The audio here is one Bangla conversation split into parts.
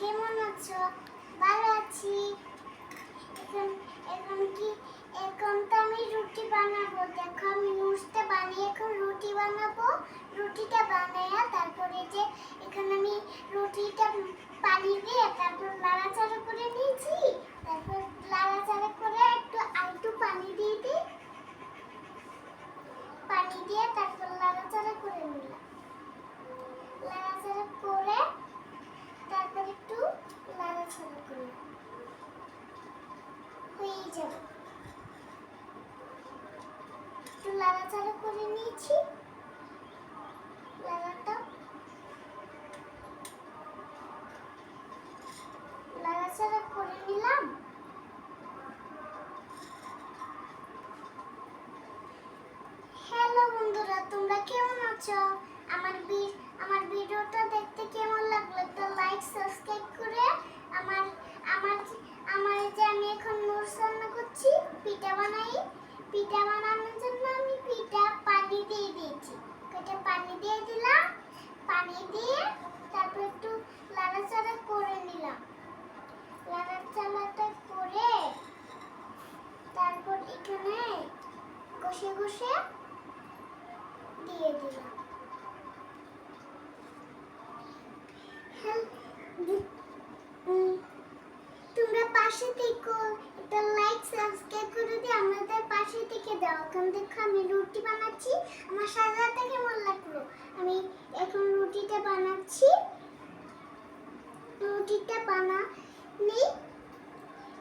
কেমন আছো? ভালো আছি। এখন এখন কি, এখন তো আমি রুটি বানাবো। দেখো, আমি নুসটা বানিয়ে এখন রুটি বানাবো। রুটিটা বানাইয়া তারপরে যে এখানে আমি রুটিটা পানি দিয়ে তারপর নাড়াচাড়া করে নিয়েছি। তারপর লাড়াচাড়া করে একটু আরেকটু পানি দিয়ে দিই পানি দিয়ে তারপর লাড়াচাড়া করে নিলাম লাড়াচাড়া করে তারপর একটু লাড়াচাড়া করলাম হয়ে হ্যালো বন্ধুরা, তোমরা কেমন আছো? আমার আমার ভিডিওটা দেখতে কেমন লাগল তো লাইক সাবস্ক্রাইব করে আমার বানাই পিঠা বানানোর জন্য আমি পিঠা পানি দিয়ে দিয়েছি। এটা পানি দিয়ে দিলাম পানি দিয়ে তারপর একটু লাড়াচাড়া করে নিলাম। লাড়াচাড়াটা করে তারপর এখানে ঘষে ঘষে দিয়ে দিলাম। হ্যাঁ, তোমরা পাশে থেকো একটা লাইক আমাদের পাশে থেকে দাও। এখন দেখো আমি রুটি বানাচ্ছি। আমার সাজাতে কেমন লাগল? আমি এখন রুটিটা বানাচ্ছি। রুটিটা বানা নেই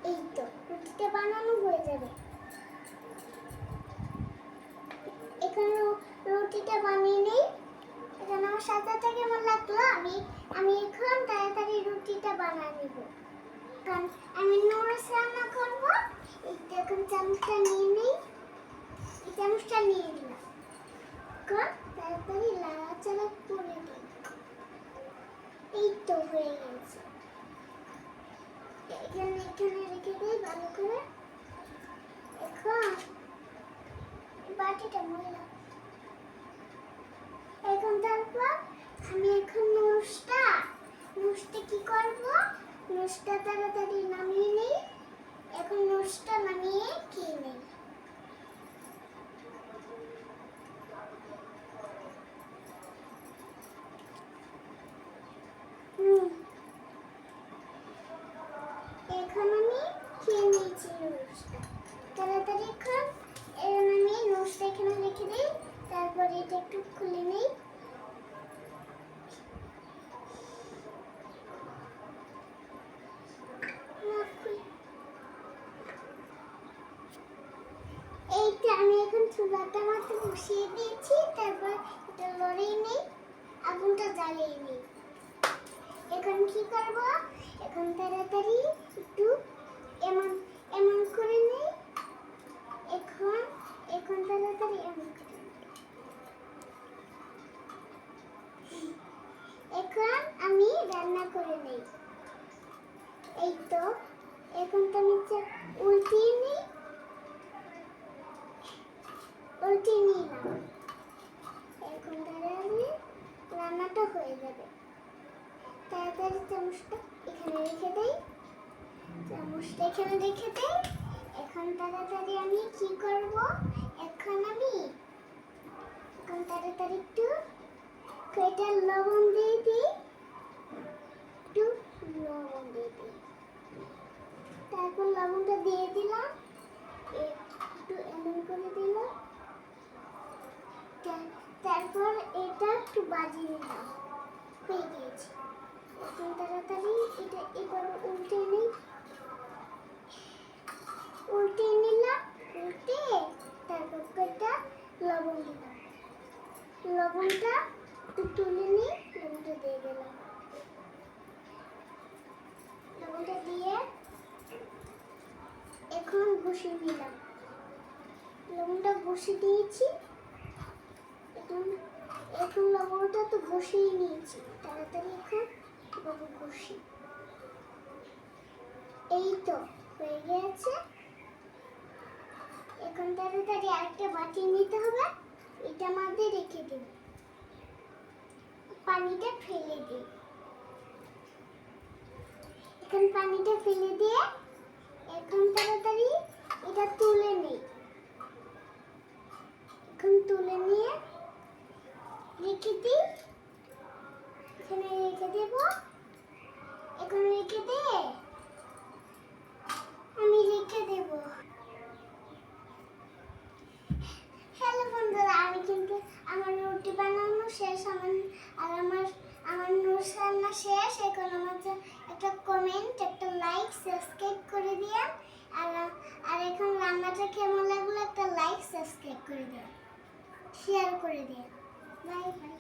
এই তো, রুটিটা বানানো হয়ে যাবে। এখানে রুটিটা বানিয়ে নেই। এখানে আমার সাজাটা কেমন লাগল? আমি আমি এখন তাড়াতাড়ি রুটিটা বানিয়ে নিব। কারণ আমি নুডলস রান্না করব। এখন চামচটা নিয়ে এই চামচটা নিয়ে নিলাম। দিই এই তো হয়ে গেছে। এখানে এখানে রেখে দিই ভালো করে। এখন বাটিটা ময়লা। এখন তারপর আমি এখন নুসটা কি করব নুসটা তাড়াতাড়ি নামিয়ে নিই এখন নুসটা নামিয়ে খেয়ে নিই হুম। এখন আমি খেয়ে নিয়েছি নুসটা তাড়াতাড়ি এখন এখন আমি নুসটা এখানে রেখে দিই। তারপরে এটা একটু খুলে নিই। আমি এখন চুলাটা মাত্র বসিয়ে দিয়েছি। তারপর এটা লড়িয়ে নিই। আগুনটা জ্বালিয়ে নিই। এখন কি করব? এখন তাড়াতাড়ি একটু এমন এমন করে নিই। এখন এখন এখন আমি রান্না করে নেই। এই তো, এখন তো আমি উল্টিয়ে নিই। উল্টিয়ে নিলাম। এখন তাড়াতাড়ি রান্নাটা হয়ে যাবে। তাড়াতাড়ি চামচটা এখানে রেখে দেই। চামচটা এখানে রেখে দেই। এখন তাড়াতাড়ি আমি কি করব? এখন আমি এখন তাড়াতাড়ি একটু কয়টা লবণ দিয়ে দিই একটু লবণ দিয়ে দিই তারপর লবণটা দিয়ে দিলাম। একটু এমন করে দিলাম। তারপর এটা একটু বাজিয়ে দিলাম হয়ে গিয়েছে। এখন তাড়াতাড়ি এটা এবার উল্টে নিই উল্টে নিলাম উল্টে তারপর কয়টা লবণ দিলাম লবণটা একটু তুলে নিই লবণটা দিয়ে দিলাম। লবণটা দিয়ে এখন বসিয়ে নিলাম লবণটা বসিয়ে দিয়েছি। এখন এখন লবণটা তো বসিয়ে নিয়েছি। তাড়াতাড়ি এখন বাবু বসি এই তো হয়ে গেছে। এখন তাড়াতাড়ি আরেকটা বাটি নিতে হবে। এটা মধ্যে রেখে দেব পানিটা ফেলে দিই এখন পানিটা ফেলে দিয়ে এখন তাড়াতাড়ি এটা তুলে নেই এখন তুলে নিয়ে রেখে দিই এখানে রেখে দেব। এখন রেখে দে। আমি রেখে দেব। হ্যালো বন্ধুরা, আমি কিন্তু আমার রুটি বানানো শেষ, আমার, আর আমার আমার নুস রান্না শেষ। এখন আমার একটা কমেন্ট একটা লাইক সাবস্ক্রাইব করে দিয়ে, আর আর এখন রান্নাটা কেমন লাগল একটা লাইক সাবস্ক্রাইব করে দিন শেয়ার করে দিন বাই বাই